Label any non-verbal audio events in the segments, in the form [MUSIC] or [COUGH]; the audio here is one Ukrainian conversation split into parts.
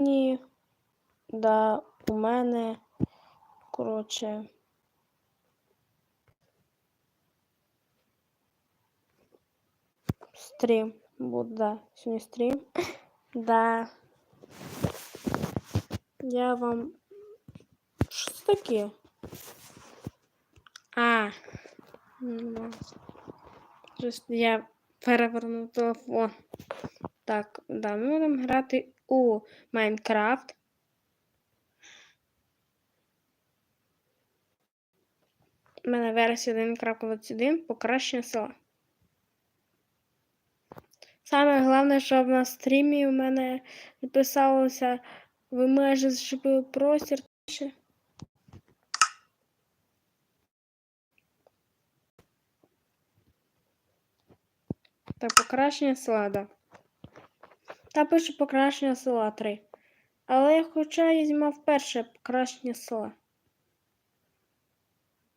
Ні. Да, у мене. Коротше. Стрім. Буде, да. Сьогодні стрім. [COUGHS] Да. Я вам. Що це таке? А. ну, Just я перевернув телефон. Так, да, ми будемо грати у Майнкрафт. У мене версія 1.21 покращення села. Саме головне, щоб на стрімі у мене написалося ви майже зашипили простір. Ще. Та покращення села, да. Та пише покращення села 3. Але хоча я знімав перше покращення села.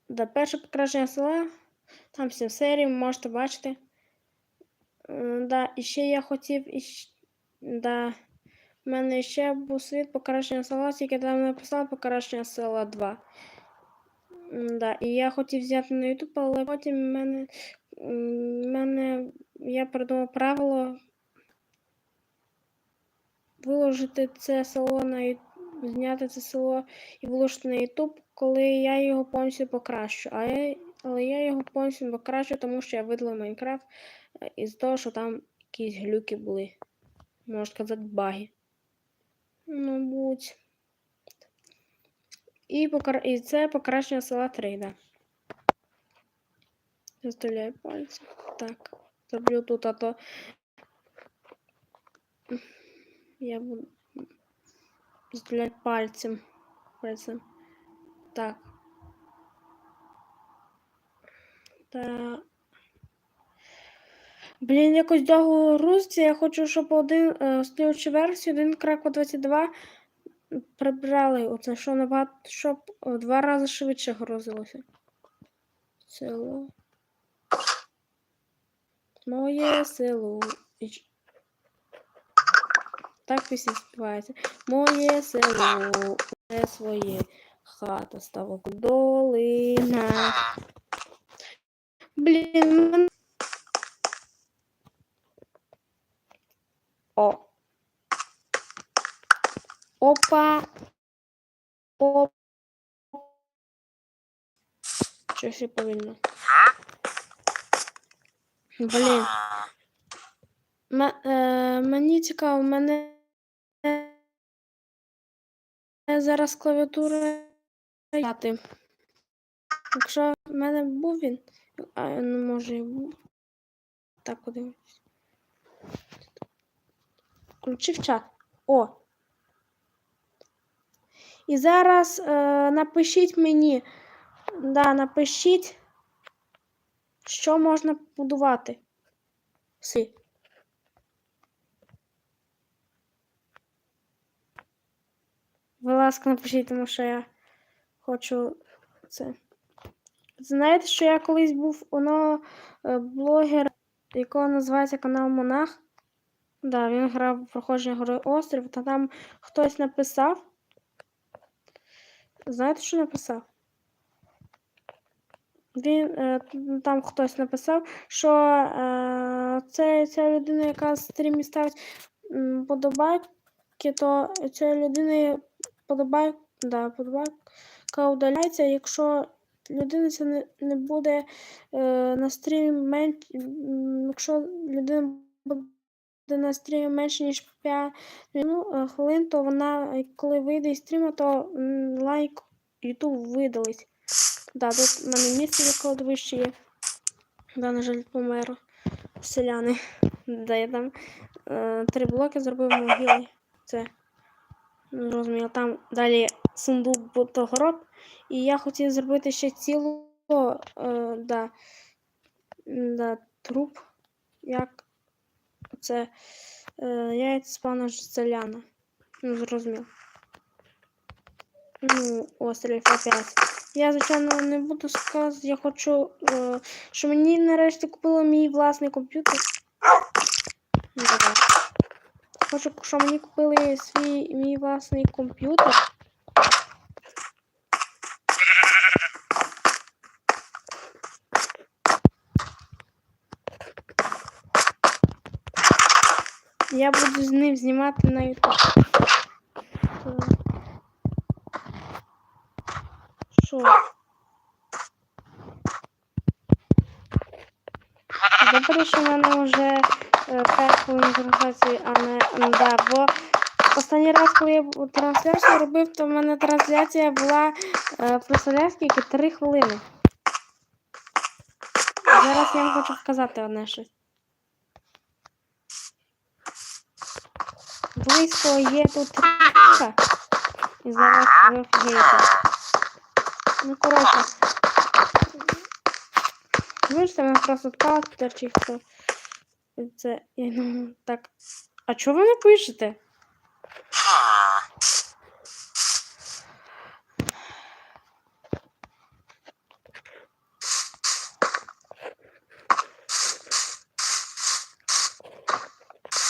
Да, перше покращення села. Там всі серії, можете бачити. Да, і ще я хотів іще. Да. У мене ще був світ покращення села, тільки там написав покращення села 2. Да, і я хотів взяти на YouTube, але потім мене, мене я придумав правило виложити це село на зняти це село і виложити на YouTube, коли я його повністю покращу. А я, але я його повністю покращу, тому що я видалив Майнкрафт е, із того, що там якісь глюки були. Можна сказати, баги. Мабуть. І, покра... і це покращення села 3, да. Заставляю пальцем. Так. Зроблю тут, а то. Я буду заставляти пальцем. Пальцем. Так. Та. Блін, якось довго грузиться. Я хочу, щоб один е, версію, один крак 22 прибрали. Оце що набагато, щоб в два рази швидше грузилося. Село. Моє село. І Так пісня співається. Моє село, це своє. Хата ставок долина. Блін, О. Опа. Оп. Щось я повільно. Блін. М- е, мені цікаво, мене зараз клавіатура грати. Якщо в мене був він, а не може і був. Так, подивимось. Включив чат. О. І зараз е, напишіть мені. Да, напишіть, що можна будувати. Всі. Будь ласка, напишіть, тому що я хочу це. Знаєте, що я колись був оно е, блогер, якого називається канал Монах. Да, він грав в проходження гори острів, та там хтось написав. Знаєте, що написав? Він е, там хтось написав, що е, це ця людина, яка стрімі ставить подобайки, то ця людина подобайка, да, подобайка удаляється, якщо людина це не, не буде е, на стрімі менш, якщо людина буде на стрімі менше, ніж 5 ну, е, хвилин, то вона, е, коли вийде із стріму, то лайк YouTube видалить. Да, тут в мене місце для кладовища є. Да, на жаль, помер селяни. Да, я там е, три блоки зробив могили. Це зрозуміло. Там далі сундук бутогроб. І я хотів зробити ще цілу е, да, да, труп. Як це е, яйця спавна селяна. Ну, зрозуміло. Ну, острів опять. Я, звичайно, не буду сказати. Я хочу, е, що мені нарешті купили мій власний комп'ютер. Ну, да. Хочу, щоб мені купили свій мій власний комп'ютер. Я буду з ним знімати на YouTube. Що? Добре, що в мене вже е, першої трансляції, а не да, бо останній раз, коли я трансляцію робив, то в мене трансляція була е, представляєш, скільки? Три хвилини. Зараз я вам хочу сказати одне щось. Близько є тут трішка. І зараз ви офігієте. Ну, коротше. Вибачте, мене просто так терчить. Це, так. А чого ви не пишете?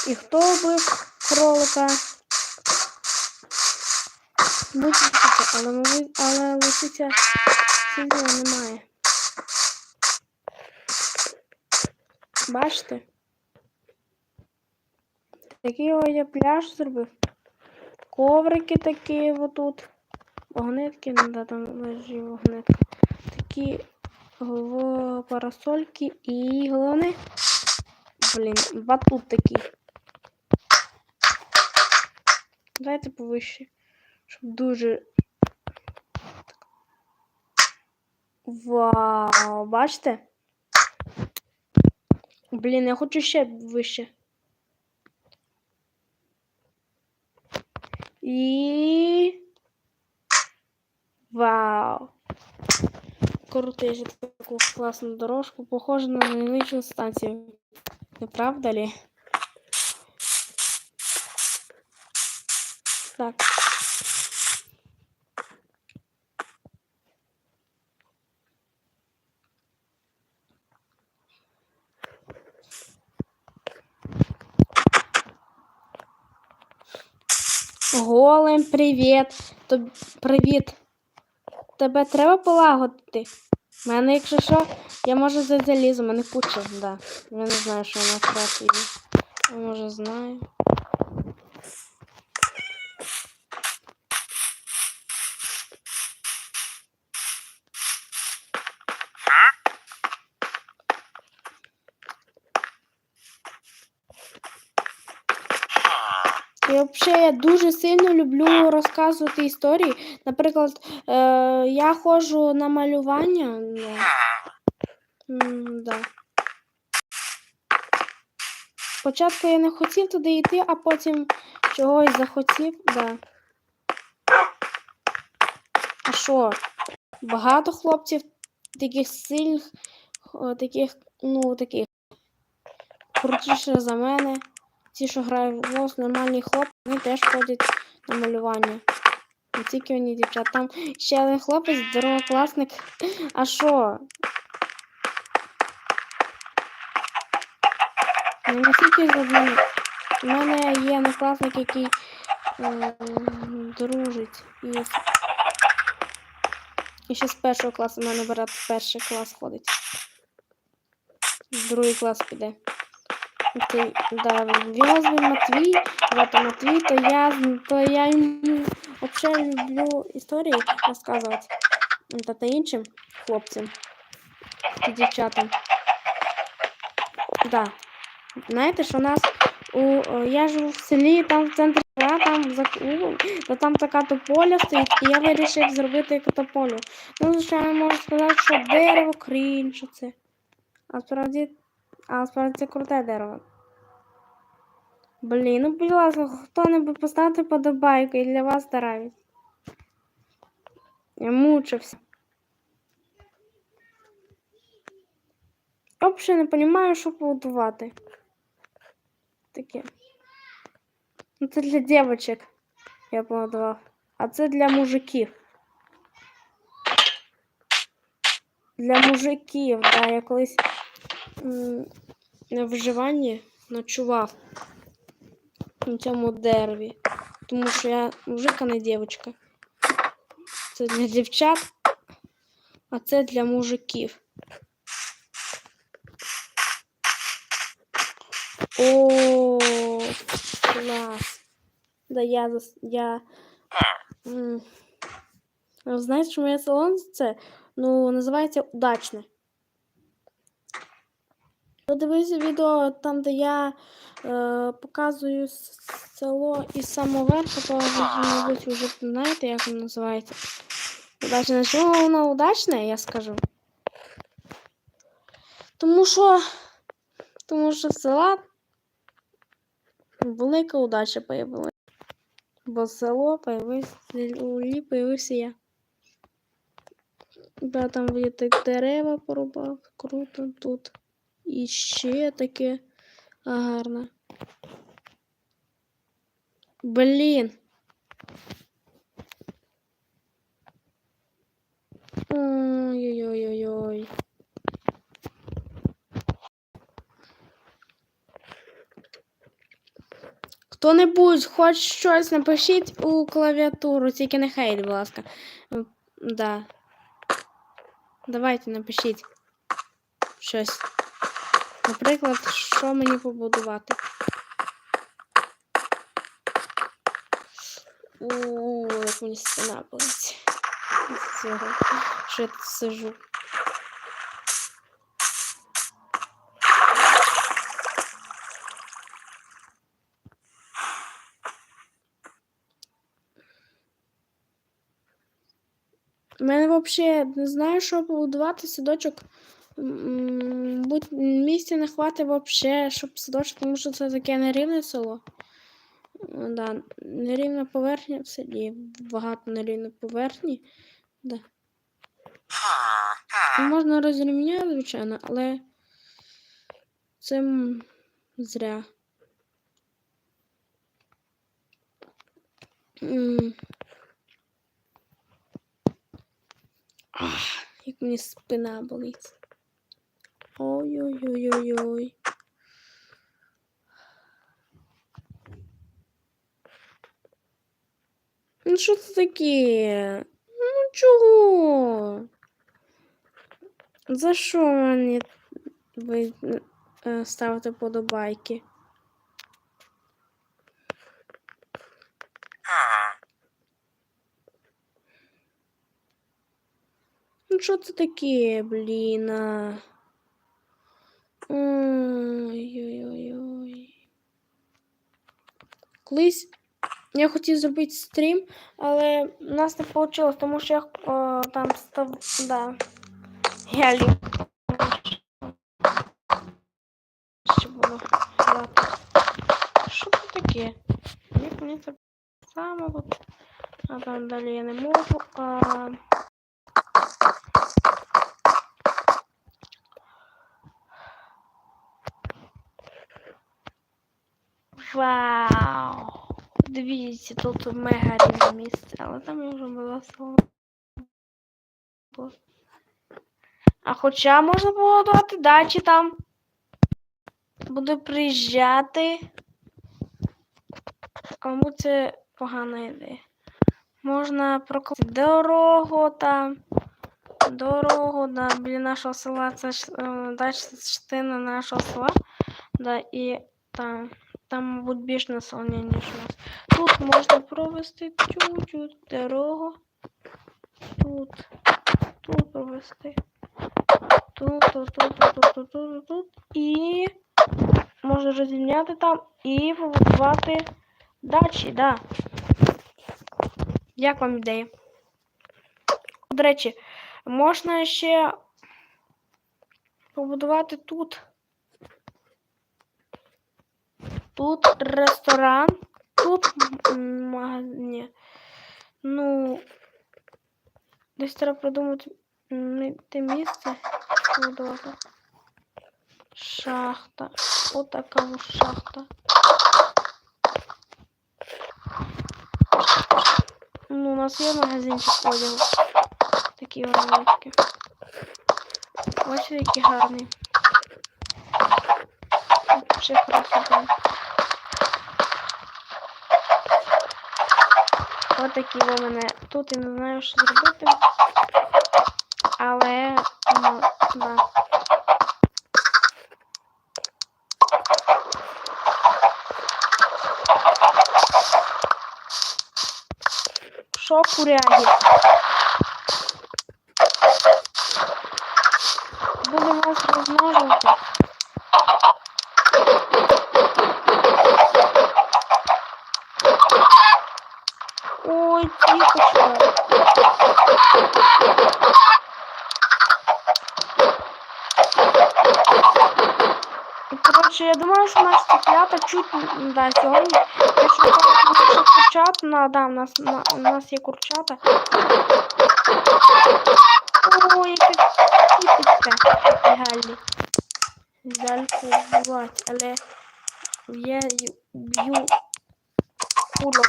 І хто вбив кролика? Будь лисиця, але, мови- але лисиця сильно немає. Бачите? Ось я пляж зробив. Коврики такі отут. Вогнетки, ну да, там лежить вогнетка. Такі парасольки і головне. Блін, батут такий. Дайте повище. Щоб дуже. Вау, бачите? Блін, я хочу ще вище. І. Вау. Круто, я ще таку класну дорожку, похоже на залізничну станцію. Не правда ли? Так. Голем, привіт. Тоб... Привіт. Тебе треба полагодити. У мене, якщо що, я може за залізу, мене куча, да. Я не знаю, що вона є. Я може знаю. І взагалі я дуже сильно люблю розказувати історії. Наприклад, е, я ходжу на малювання. Ну, да. Спочатку я не хотів туди йти, а потім чогось захотів, да. А що? Багато хлопців таких сильних, таких, ну, таких крутіше за мене. Ті, що грають в голос, нормальні хлопці, вони теж ходять на малювання. Не тільки вони дівчат. Там ще один хлопець, другокласник. А що? Ну, не тільки з одним. У мене є однокласник, який е, дружить. І, і ще з першого класу в мене брат перший клас ходить. В другий клас піде. Да, його звуть Матвій, вот Матвій, то я, то я взагалі люблю історії розказувати та, та іншим хлопцям і дівчатам. Да. Знаєте, що у нас у о, я живу в селі, там в центрі села, там за клубом, то там така тополя стоїть, і я вирішив зробити тополю. Ну, звичайно, можу сказати, що дерево крінь, що це. А справді, а справді це круте дерево. Блін, ну будь ласка, хто-небудь поставте подобайку і для вас стараюсь. Я мучився. Я взагалі не розумію, що побудувати. Таке. Ну, це для дівчаток я побудував. А це для мужиків. Для мужиків, да, я колись на виживанні ночував. на цьому дереві. Тому що я мужик, а не дівчинка. Це для дівчат, а це для мужиків. О, клас. Да я зас- я. знаєте, що моє салон це ну, називається удачне. Подивися відео там, де я е, показую село із самого верху, то мабуть, вже знаєте, як воно називається. Удачне. Чому воно удачне, я скажу. Тому що, тому що села велика удача появилася. Бо село лі появився я. Я там видите, дерева порубав, круто тут. І ще таке гарне. Блін. Ой-ой-ой-ой. Хто-небудь хоч щось напишіть у клавіатуру, тільки не хейт, будь ласка. Да. Давайте напишіть щось. Наприклад, що мені побудувати. У, як мені спина болить. Від цього, що я тут сижу. У мене взагалі не знаю, що побудувати садочок. Будь місця не хватить взагалі, щоб садочок, тому що це таке нерівне село. М, Да, нерівна поверхня в селі. Багато нерівної поверхні. Да. Ну, Можна розрівняти, звичайно, але це зря. Як мені спина болить. Ой-ой-ой-ой-ой. Ну що це таке? Ну чого? За що мені ви е, ставите подобайки? Ну що це таке, блін? Ой-ой-ой. Колись я хотів зробити стрім, але в нас не вийшло, тому що я о, там став. Да. Я ліп. Що було. Що це таке? Мені це саме. А там далі я не можу. А... Вау! Дивіться, тут мега рівне місце, але там я вже була слава. А хоча можна було дати дачі там. Буду приїжджати. Мабуть, це погана ідея. Можна прокласти дорогу там. Дорогу, да, біля нашого села. Це ж е, дачна частина нашого села. Да, і там, там, мабуть, більш населення, ніж у нас. Тут можна провести чуть-чуть дорогу. Тут. Тут провести. Тут, тут, тут, тут, тут, тут, тут. І можна розрівняти там і побудувати дачі, да. Як вам ідея? До речі, можна ще побудувати тут. Тут ресторан, тут магазин. Ну, десь треба придумати те місце побудувати. Шахта. Отака ось шахта. Ну, у нас є магазинчик одягу. Такі невеличкі. Бачите, які гарні. Ще красота. Отакі у мене тут і не знаю, що зробити. Але ну, да. Що куряги? Будемо вас розмножувати. Ой, тихо. Коротше, я думаю, що наші цыплята чуть да, сьогодні. Я шукаю курчат. На, да, у нас, на, у нас є курчата. Ой, яке кіпіцьке. Галлі. Зальку вбивати, але я б'ю курок.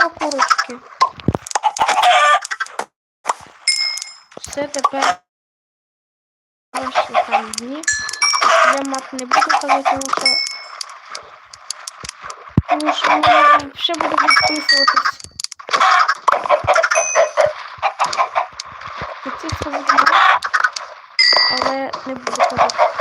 Ну курочки? Все тепер ваші там дні. Я мат не буду казати, тому що тому що я ще буду відписуватись. Хотів сказати але не буду казати.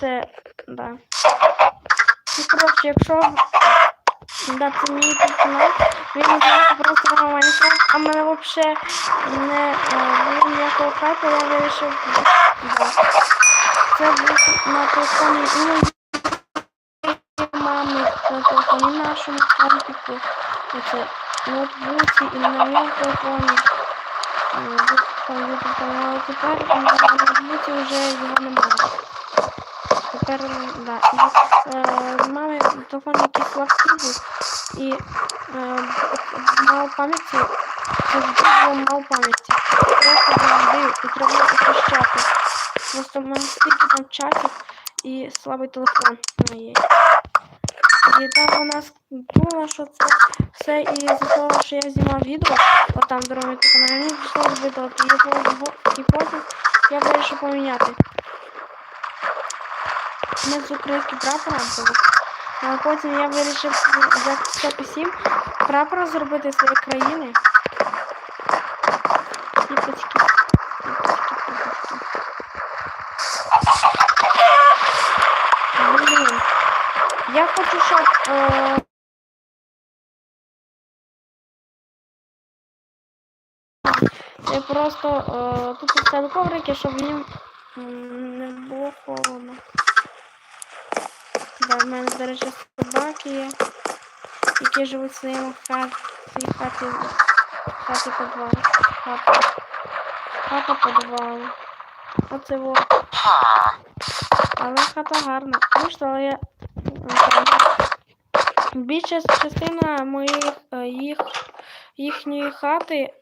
2. Да. Ну, коротше, якщо да, це мій YouTube канал, він називається просто Рома Майнкрафт, а в мене взагалі не е, було ніякого хайпу, я вирішив, да. Це був на телефоні і мами, на телефоні нашому компіку, оце ноутбуці і на моєму телефоні. Там канал тепер на ноутбуці вже його немає. Да. І, е, мами телефон якийсь слабкий був. І е, мало пам'яті, завжди мало пам'яті. Просто завжди і треба очищати. Просто в мене стільки там чатів і слабий телефон моєї. І так вона думала, що це все із-за того, що я знімав відео, от там дороги на каналі, видалити його, його, і потім я вирішив поміняти. Ми з українським прапором були. А потім я вирішив взяти 157 прапора зробити своєї країни. Тіпочки. Блін. Я хочу, щоб е, я просто е, тут поставлю коврики, щоб їм не було холодно. Да, в мене, до речі, собаки є, які живуть в своєму хат, в хаті, в хаті подвалу. Хата. Хата подвалу. Оце вот. Але хата гарна. Ну що, але я більша частина моїх е, їх їхньої хати